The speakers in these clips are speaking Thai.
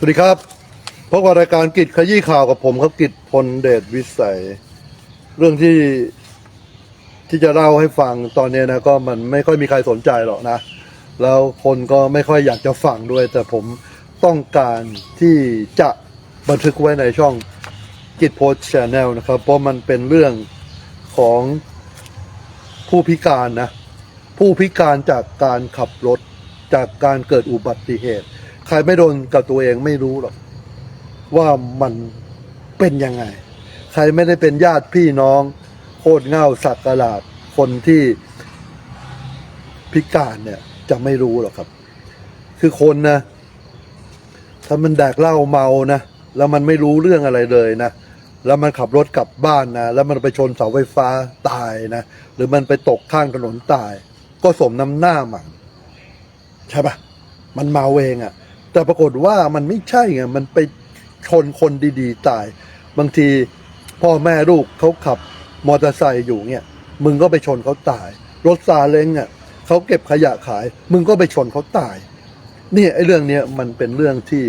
สวัสดีครับพบกับรายการกิจขยี้ข่าวกับผมครับกิจพลเดชวิสัย เรื่องที่ที่จะเล่าให้ฟังตอนนี้นะก็มันไม่ค่อยมีใครสนใจหรอกนะ แล้วคนก็ไม่ค่อยอยากจะฟังด้วย แต่ผมต้องการที่จะบันทึกไว้ในช่องกิจโพสชแนลนะครับ เพราะมันเป็นเรื่องของผู้พิการนะ ผู้พิการจากการขับรถจากการเกิดอุบัติเหตุ ใครไม่โดนกับตัวเองไม่รู้หรอกว่ามันเป็นยังไง ใครไม่ได้เป็นญาติพี่น้อง โคตรเง่าสักกะลาดคนที่พิการเนี่ยจะไม่รู้หรอกครับ คือคนนะถ้ามันแดกเหล้าเมานะแล้วมันไม่รู้เรื่องอะไรเลยนะแล้วมันขับรถกลับบ้านนะแล้วมันไปชนเสาไฟฟ้าตายนะหรือมันไปตกข้างถนนตาย ก็สมน้ำหน้ามันใช่ปะมันเมาเองอะ่ะ แต่ปรากฏว่ามันไม่ใช่ไงมันไปชนคนดีๆตาย บางทีพ่อแม่ลูกเขาขับมอเตอร์ไซค์อยู่เนี่ยมึงก็ไปชนเขาตาย รถซาเล้งอะเขาเก็บขยะขาย มึงก็ไปชนเขาตาย นี่ไอ้เรื่องเนี้ยมันเป็นเรื่องที่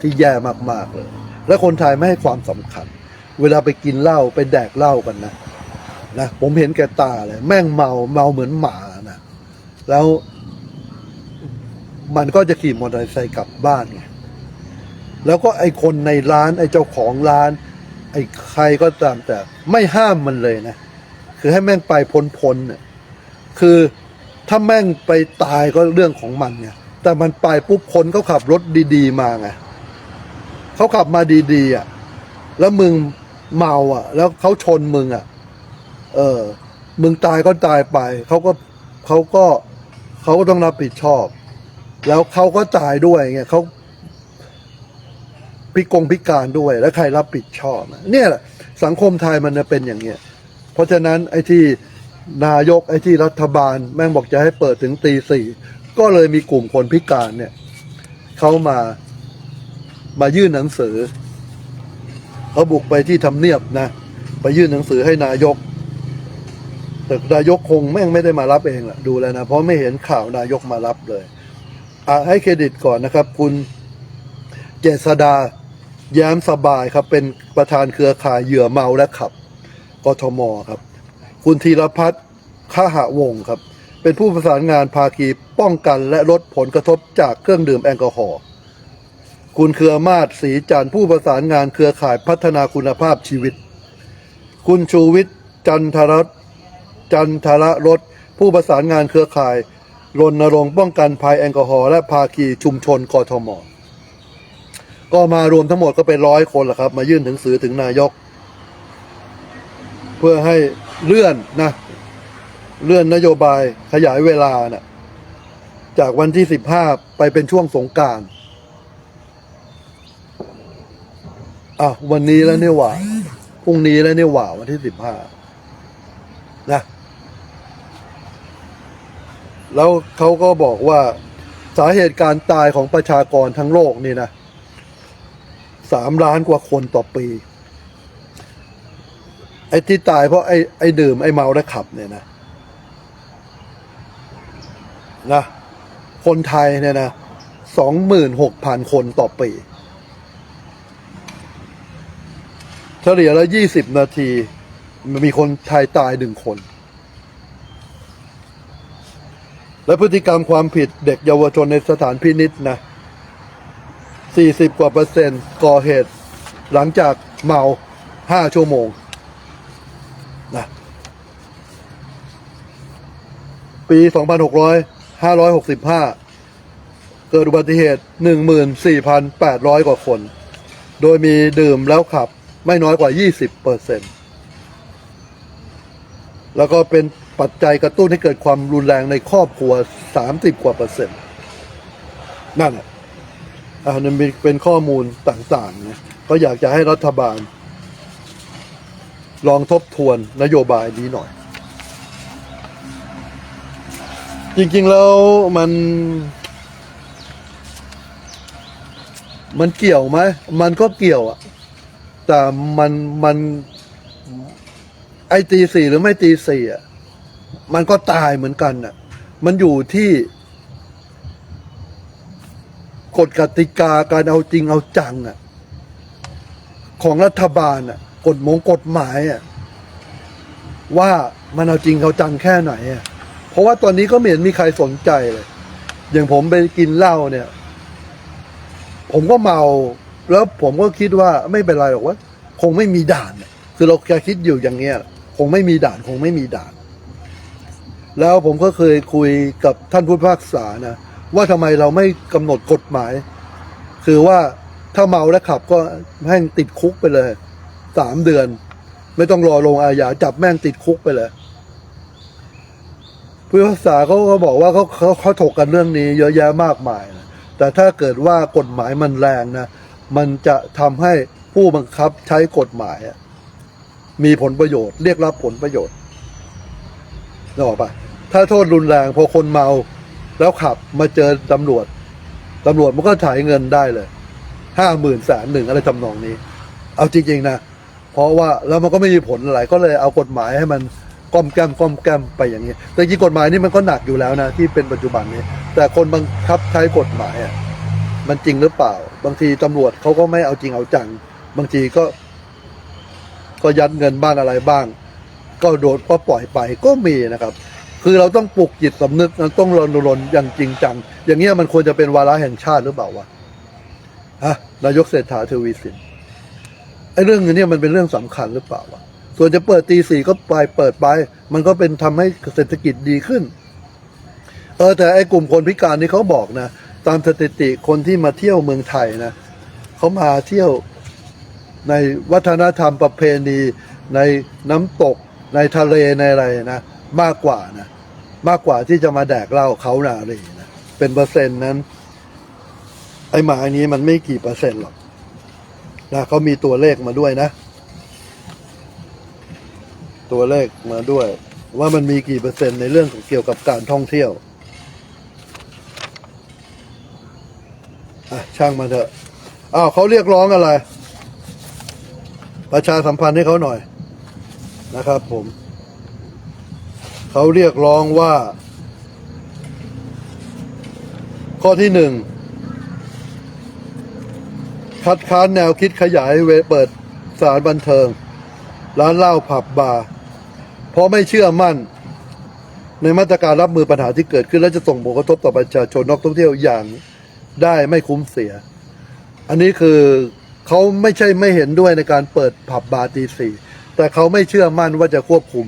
ที่แย่มากๆเลย และคนไทยไม่ให้ความสำคัญ เวลาไปกินเหล้าไปแดกเหล้ากันนะนะผมเห็นแก่ตาเลยแม่งเมาเมาเหมือนหมานะแล้ว มันก็จะขี่มอเตอร์ไซค์กลับบ้านไงแล้วก็ไอคนในร้านไอเจ้าของร้าน ไอใครก็ตามแต่ ไม่ห้ามมันเลยนะ คือให้แม่งไปพ้นๆเนี่ยคือถ้าแม่งไปตายก็เรื่องของมันเนี่ยแต่มันไปปุ๊บคนเขาขับรถดีๆ มาไงเขาขับมาดีๆอะแล้วมึงเมาอะ แล้วเขาชนมึงอะ เออ มึงตายก็ตายไปเขาก็เขาก็เขาก็ต้องรับผิดชอบ แล้วเขาก็ตายด้วยไงเขาพิกงพิการด้วย แล้วใครรับผิดชอบเนี่ยแหละสังคมไทยมันเป็นอย่างเงี้ยเพราะฉะนั้นไอ้ที่นายกไอ้ที่รัฐบาล แม่งบอกจะให้เปิดถึงตีสี่ก็เลยมีกลุ่มคนพิการเนี่ยเขามามายื่นหนังสือเขาบุกไปที่ทำเนียบนะ ไปยื่นหนังสือให้นายก แต่นายกคงแม่งไม่ได้มารับเองแหละดูแล้วนะ เพราะไม่เห็นข่าวนายกมารับเลย ให้เครดิตก่อนนะครับ คุณเจษดาแย้มสบายครับ เป็นประธานเครือข่ายเหยื่อเมาและขับกทมครับ คุณธีรพัฒน์ข้าหะวงศ์ครับ เป็นผู้ประสานงานภาคีป้องกันและลดผลกระทบจากเครื่องดื่มแอลกอฮอล์คุณเครือมาศศรีจันทร์ผู้ประสานงานเครือข่ายพัฒนาคุณภาพชีวิต คุณชูวิทย์จันทรสจันทรรสผู้ประสานงานเครือข่าย รณรงค์ป้องกันภัยแอลกอฮอล์และภาคีชุมชนกทม ก็มารวมทั้งหมดก็เป็นร้อยคนแหละครับ มายื่นหนังสือถึงนายก เพื่อให้เลื่อนนะ เลื่อนนโยบายขยายเวลานะ่ะจากวันที่สิบห้าไปเป็นช่วงสงการอะวันนี้แล้วเนี่ยว่าพรุ่งนี้แล้วเนี่ยว่าวันที่สิบห้านะ แล้วเขาก็บอกว่าสาเหตุการตายของประชากรทั้งโลกนี่นะสามล้านกว่าคนต่อปี ไอ้ที่ตายเพราะไอ้ไอ้ดื่มไอ้เมาและขับเนี่ยนะนะคนไทยเนี่ยนะสองหมื่นหกพันคนต่อปี เฉลี่ยแล้วยี่สิบนาทีมันมีคนไทยตายหนึ่งคน และพฤติกรรมความผิดเด็กเยาวชนในสถานพินิษนะ 40 กว่าเปอร์เซ็นต์ก่อเหตุ หลังจากเมา 5 ชั่วโมงนะปี 26565 เกิดอุบัติเหตุ 14,800 กว่าคน โดยมีดื่มแล้วขับไม่น้อยกว่า 20 เปอร์เซ็นต์ แล้วก็เป็นปัจจัยกระตุ้นให้เกิดความรุนแรงในครอบครัว 30 กว่าเปอร์เซ็นต์นั่นแหละอันนั้นเป็นข้อมูลต่างๆนะก็อยากจะให้รัฐบาล ลองทบทวนนโยบายนี้หน่อย จริงๆแล้วมัน มันเกี่ยวไหมมันก็เกี่ยวอะแต่มันมัน ไอตีสี่หรือไม่ตีสี่อะมันก็ตายเหมือนกันอะ มันอยู่ที่กฎกติกาการเอาจริงเอาจังอะของรัฐบาลอะกฎมงกฎหมายอะว่ามันเอาจริงเอาจังแค่ไหนอะเพราะว่าตอนนี้ก็ไม่เห็นมีใครสนใจเลย อย่างผมไปกินเหล้าเนี่ย ผมก็เมาแล้วผมก็คิดว่าไม่เป็นไรหรอกว่า คงไม่มีด่าน คือเราแค่คิดอยู่อย่างเงี้ย คงไม่มีด่านคงไม่มีด่าน แล้วผมก็เคยคุยกับท่านผู้พิพากษานะว่าทำไมเราไม่กำหนดกฎหมาย คือว่าถ้าเมาแล้วขับก็แม่งติดคุกไปเลยสามเดือน ไม่ต้องรอลงอาญาจับแม่งติดคุกไปเลยผู้พิพากษาเขาก็บอกว่าเขาเขาเขาถกกันเรื่องนี้ เยอะแยะมากมายนะแต่ถ้าเกิดว่ากฎหมายมันแรงนะมันจะทำให้ผู้บังคับใช้กฎหมายอะ มีผลประโยชน์เรียกรับผลประโยชน์นึกออกปะถ้าโทษรุนแรงพอคนเมาแล้วขับมาเจอตำรวจตำรวจมันก็ถ่ายเงินได้เลยห้าหมื่นแสนหนึ่งอะไรทำนองนี้ เอาจริงๆนะเพราะว่าแล้วมันก็ไม่มีผลอะไรก็เลยเอากฎหมายให้มันก้อมแก้มก้อมแก้มไปอย่างนี้ แต่จริงกฎหมายนี่มันก็หนักอยู่แล้วนะที่เป็นปัจจุบันนี้ แต่คนบังคับใช้กฎหมายอะมันจริงหรือเปล่า บางทีตำรวจเขาก็ไม่เอาจริงเอาจัง บางทีก็ ก็ยัดเงินบ้างอะไรบ้าง ก็โดนก็ปล่อยไปก็มีนะครับ คือเราต้องปลุกจิตสำนึกต้องรณรงค์อย่างจริงจัง อย่างเงี้ยมันควรจะเป็นวาระแห่งชาติหรือเปล่าวะฮะนายกเศรษฐาทวีสินไอ้เรื่องนี้มันเป็นเรื่องสำคัญหรือเปล่าวะส่วนจะเปิดตีสี่ก็ไปเปิดไป มันก็เป็นทำให้เศรษฐกิจดีขึ้น เออแต่ไอ้กลุ่มคนพิการนี่เขาบอกนะ ตามสถิติคนที่มาเที่ยวเมืองไทยนะเขามาเที่ยว ในวัฒนธรรมประเพณีในน้ำตกในทะเลในอะไรนะมากกว่านะมากกว่าที่จะมาแดกเหล้าเขานารีนะเป็นเปอร์เซ็นต์นั้น ไอ้หมาอันนี้มันไม่กี่เปอร์เซ็นต์หรอกนะเขามีตัวเลขมาด้วยนะ ตัวเลขมาด้วย ว่ามันมีกี่เปอร์เซ็นต์ในเรื่องของเกี่ยวกับการท่องเที่ยวอะช่างมาเถอะอ้าวเขาเรียกร้องอะไร ประชาสัมพันธ์ให้เขาหน่อยนะครับผม เขาเรียกร้องว่า ข้อที่หนึ่งคัดค้านแนวคิดขยายเวเปิดสานบันเทิง ร้านเหล้าผับบาร์เพราะไม่เชื่อมั่น ในมาตรการรับมือปัญหาที่เกิดขึ้น และจะส่งผลกระทบต่อประชาชนนักท่องเที่ยวอย่างได้ไม่คุ้มเสีย อันนี้คือ เขาไม่ใช่ไม่เห็นด้วยในการเปิดผับบาร์ตีสี่แต่เขาไม่เชื่อมั่นว่าจะควบคุม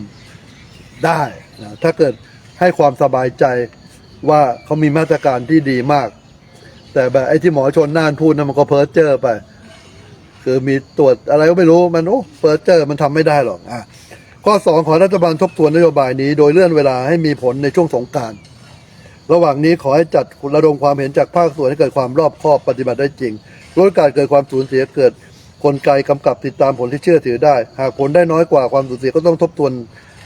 ได้นะถ้าเกิดให้ความสบายใจว่าเขามีมาตรการที่ดีมาก แต่แบบไอ้ที่หมอชนน่านพูดนะมันก็เพ้อเจ้อไป คือมีตรวจอะไรก็ไม่รู้มันโอ้เพ้อเจ้อมันทำไม่ได้หรอกอะข้อสองขอรัฐบาลทบทวนนโยบายนี้ โดยเลื่อนเวลาให้มีผลในช่วงสงการระหว่างนี้ขอให้จัดระดมความเห็นจากภาคส่วนให้เกิดความรอบคอบปฏิบัติได้จริง ลดการเกิดความสูญเสียเกิดกลไกกำกับติดตามผลที่เชื่อถือได้ หากผลได้น้อยกว่าความสูญเสียก็ต้องทบทวน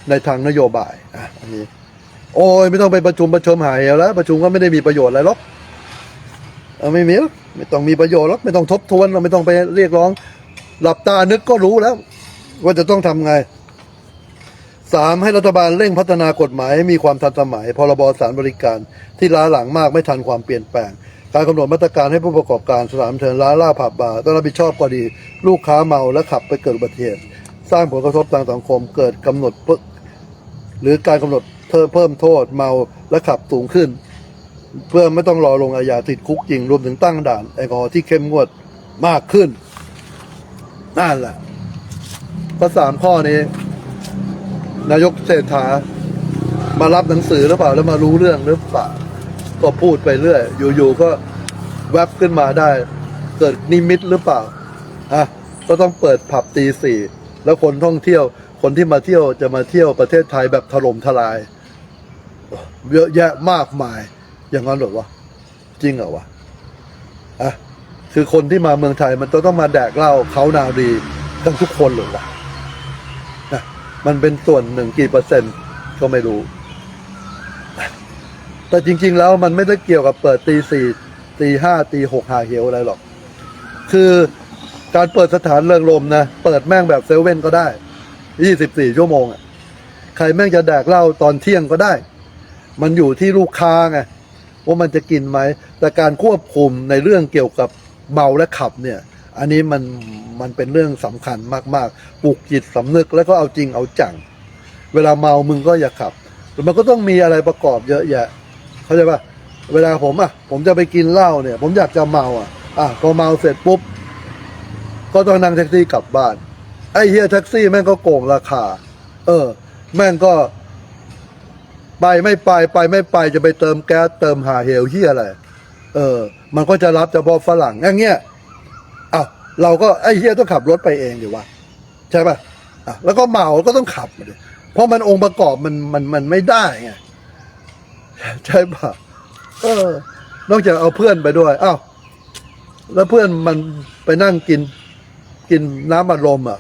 ในทางนโยบายอะอันนี้โอ้ยไม่ต้องไปประชุมประชุมหายแล้ว ประชุมก็ไม่ได้มีประโยชน์อะไรหรอกเออไม่มีหรอกไม่ต้องมีประโยชน์หรอกไม่ต้องทบทวนเราไม่ต้องไปเรียกร้อง หลับตานึกก็รู้แล้ว ว่าจะต้องทำไงสามให้รัฐบาลเร่งพัฒนากฎหมายให้มีความทันสมัยพรบสารบริการที่ล้าหลังมากไม่ทันความเปลี่ยนแปลง การกำหนดมาตรการให้ผู้ประกอบการสถานบันเทิงร้านเหล้าผับบาร์ต้องรับผิดชอบกรณีลูกค้าเมาและขับไปเกิดอุบัติเหตุสร้างผลกระทบทางสังคมเกิดกำหนดหรือการกำหนดเพิ่มเพิ่มโทษเมาและขับสูงขึ้น เพื่อไม่ต้องรอลงอาญาติดคุกจริงรวมถึงตั้งด่านแอลกอฮอล์ที่เข้มงวดมากขึ้นนั่นแหละข้อสามข้อนี้ นายกเศรษฐามารับหนังสือหรือเปล่าแล้วมารู้เรื่องหรือเปล่า ก็พูดไปเรื่อย อยู่ๆก็แวบขึ้นมาได้ เกิดนิมิตหรือเปล่าอะก็ต้องเปิดผับตีสี่แล้วคนท่องเที่ยว คนที่มาเที่ยวจะมาเที่ยวประเทศไทยแบบถล่มทลาย เยอะแยะมากมาย อย่างนั้นหรอวะจริงเหรอวะอะคือคนที่มาเมืองไทยมันต้องต้องมาแดกเหล้าเขานาดีกันทุกคนเหรอวะนะมันเป็นส่วนหนึ่งกี่เปอร์เซ็นต์ก็ไม่รู้ แต่จริง ๆ แล้วมันไม่ได้เกี่ยวกับเปิดตีสี่ตีห้าตีหกหาเหวอะไรหรอก คือการเปิดสถานเริงรมนะ เปิดแม่งแบบเซเว่นก็ได้ยี่สิบสี่ชั่วโมงอะใครแม่งจะแดกเหล้าตอนเที่ยงก็ได้ มันอยู่ที่ลูกค้าไงว่ามันจะกินไหม แต่การควบคุมในเรื่องเกี่ยวกับเมาและขับเนี่ย อันนี้มันมันเป็นเรื่องสำคัญมากๆ ปลูกจิตสำนึกแล้วก็เอาจริงเอาจัง เวลาเมามึงก็อย่าขับแต่มันก็ต้องมีอะไรประกอบเยอะแยะ เข้าใจป่ะเวลาผมอะ ผมจะไปกินเหล้าเนี่ย ผมอยากจะเมาอะอะพอเมาเสร็จปุ๊บ ก็ต้องนั่งแท็กซี่กลับบ้าน ไอ้เฮียแท็กซี่แม่งก็โกงราคา เออ แม่งก็ ไปไม่ไปไปไม่ไปจะไปเติมแก๊สเติมหาเหวเฮียอะไร เออ มันก็จะรับเฉพาะฝรั่งอย่างเงี้ยอ้าวเราก็ไอ้เฮียต้องขับรถไปเองดีวะใช่ป่ะอะแล้วก็เมาก็ต้องขับมาดิเพราะมันองค์ประกอบมันมันมันไม่ได้ไง ใช่ป่ะเออ นอกจากเอาเพื่อนไปด้วยอ้าวแล้วเพื่อนมันไปนั่งกิน กินน้ำอัดลมอะ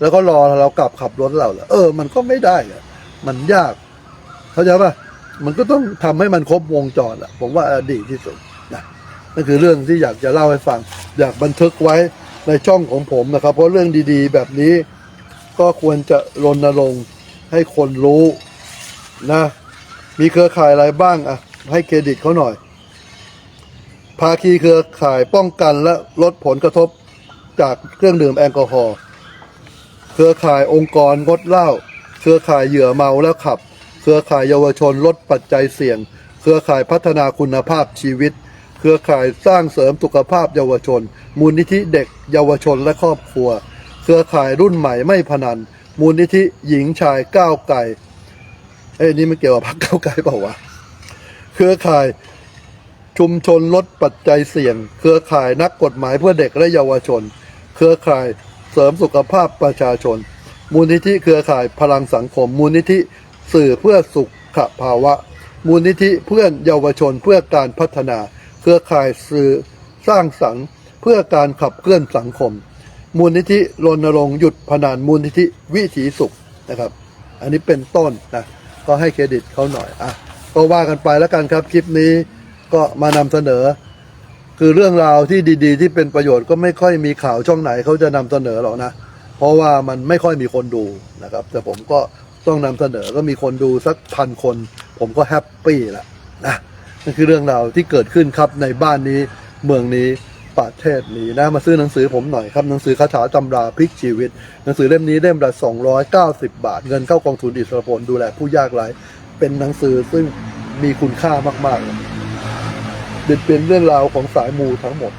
แล้วก็รอเรากลับขับรถเราเหรอเออ มันก็ไม่ได้อะมันยาก เข้าใจป่ะมันก็ต้องทำให้มันครบวงจรอะ ผมว่าดีที่สุดนะนั่นคือเรื่องที่อยากจะเล่าให้ฟัง อยากบันทึกไว้ในช่องของผมนะครับ เพราะเรื่องดีๆ แบบนี้ ก็ควรจะรณรงค์ให้คนรู้นะ มีเครือข่ายอะไรบ้างอะให้เครดิตเขาหน่อย ภาคีเครือข่ายป้องกันและลดผลกระทบจากเครื่องดื่มแอลกอฮอล์เครือข่ายองค์กรงดเหล้าเครือข่ายเหยื่อเมาแล้วขับ เครือข่ายเยาวชนลดปัจจัยเสี่ยง เครือข่ายพัฒนาคุณภาพชีวิต เครือข่ายสร้างเสริมสุขภาพเยาวชน มูลนิธิเด็กเยาวชนและครอบครัว เครือข่ายรุ่นใหม่ไม่พนัน มูลนิธิหญิงชายก้าวไกล เอ้ยนี่มันเกี่ยวกับพรรคก้าวไกลเปล่าวะเครือข่ายชุมชนลดปัจจัยเสี่ยง เครือข่ายนักกฎหมายเพื่อเด็กและเยาวชน เครือข่ายเสริมสุขภาพประชาชน มูลนิธิเครือข่ายพลังสังคม มูลนิธิสื่อเพื่อสุขภาวะ มูลนิธิเพื่อนเยาวชนเพื่อการพัฒนา เครือข่ายสื่อสร้างสรรค์เพื่อการขับเคลื่อนสังคม มูลนิธิรณรงค์หยุดพนันมูลนิธิวิถีสุขนะครับ อันนี้เป็นต้นนะ ก็ให้เครดิตเขาหน่อยอะก็ว่ากันไปแล้วกันครับคลิปนี้ก็มานำเสนอ คือเรื่องราวที่ดีๆ ที่เป็นประโยชน์ก็ไม่ค่อยมีข่าวช่องไหนเขาจะนำเสนอหรอกนะ เพราะว่ามันไม่ค่อยมีคนดูนะครับ แต่ผมก็ต้องนำเสนอก็มีคนดูสักพันคน ผมก็แฮปปี้ละนะนั่นคือเรื่องราวที่เกิดขึ้นครับในบ้านนี้เมืองนี้ ประเทศนี้นะมาซื้อหนังสือผมหน่อยครับหนังสือคาถาตำราพลิกชีวิต หนังสือเล่มนี้เล่มละ290 บาท เงินเข้ากองทุนอิสรพลดูแลผู้ยากไร้เป็นหนังสือซึ่งมีคุณค่ามากๆเลยเป็นเป็นเรื่องราวของสายมูทั้งหมด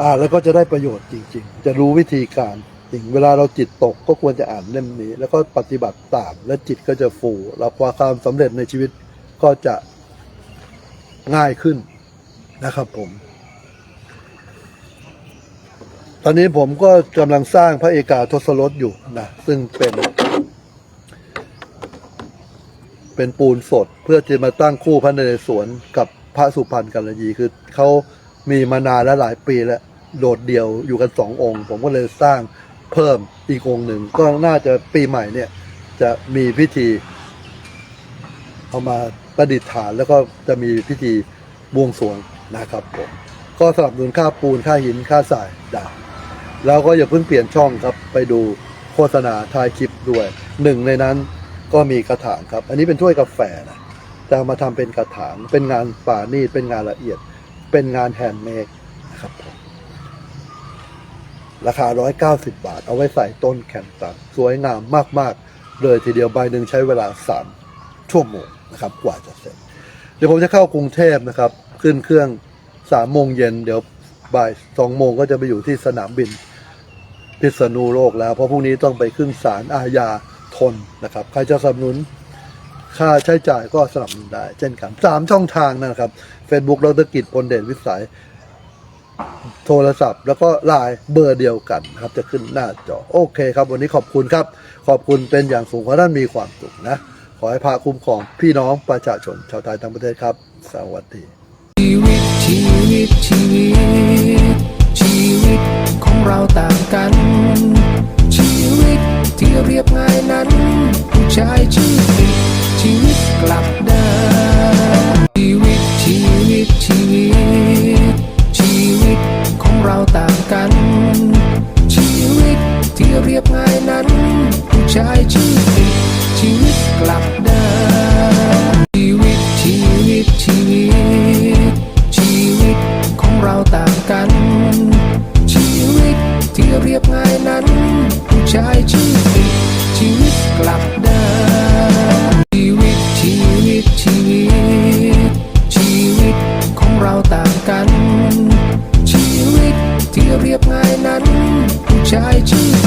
อ่านแล้วก็จะได้ประโยชน์จริง ๆ จะรู้วิธีการจริงเวลาเราจิตตกก็ควรจะอ่านเล่มนี้ แล้วก็ปฏิบัติตามและจิตก็จะฟูแล้วความสำเร็จในชีวิตก็จะง่ายขึ้นนะครับผม ตอนนี้ผมก็กำลังสร้างพระเอกาทศรถอยู่นะซึ่งเป็น เป็นปูนสดเพื่อจะมาตั้งคู่พระนเรศวรกับพระสุพรรณกัลยีคือเขามีมานานและหลายปีแล้วโดดเดี่ยวอยู่กันสององค์ ผมก็เลยสร้างเพิ่มอีกองค์หนึ่ง ก็น่าจะปีใหม่เนี่ย จะมีพิธี เอามาประดิษฐานแล้วก็จะมีพิธีบวงสรวงนะครับผมก็สนับสนุนค่าปูนค่าหินค่าสายได้ แล้วก็อย่าเพิ่งเปลี่ยนช่องครับ ไปดูโฆษณาท้ายคลิปด้วย หนึ่งในนั้นก็มีกระถางครับ อันนี้เป็นถ้วยกาแฟนะแต่เอามาทำเป็นกระถาง เป็นงานป่านี่เป็นงานละเอียด เป็นงานแฮนด์เมดนะครับผมราคา 190 บาท เอาไว้ใส่ต้นแคนตัสสวยงามมากๆ เลยทีเดียวใบหนึ่งใช้เวลา 3 ชั่วโมงนะครับ กว่าจะเสร็จ เดี๋ยวผมจะเข้ากรุงเทพนะครับ ขึ้นเครื่อง3โมงเย็น เดี๋ยวบ่าย2โมงก็จะไปอยู่ที่สนามบิน พิษณุโลกแล้ว เพราะพรุ่งนี้ต้องไปขึ้นศาลอาญาทนนะครับ ใครจะสนับสนุนค่าใช้จ่ายก็สนับสนุนได้ เช่นกันสามช่องทางนะครับ Facebook ดรกิจพลเด่นวิสัย โทรศัพท์ แล้วก็ไลน์เบอร์เดียวกันนะครับ จะขึ้นหน้าจอ โอเคครับ วันนี้ขอบคุณครับ ขอบคุณเป็นอย่างสูงขอท่านมีความสุขนะ ขอให้พาคุ้มครองพี่น้องประชาชนชาวไทยทั้งประเทศครับ สวัสดีชีวิตชีวิตชีวิตชีวิต เราต่างกัน ชีวิตที่เรียบง่ายนั้น ผู้ชายชื่อติดชีวิตกลับ นั้นผู้ชายชื่อติดชีวิตกลับด้านชีวิตชีวิตชีวิต ชีวิตของเราต่างกัน ชีวิตที่เรียบง่ายนั้น ผู้ชายชีวิต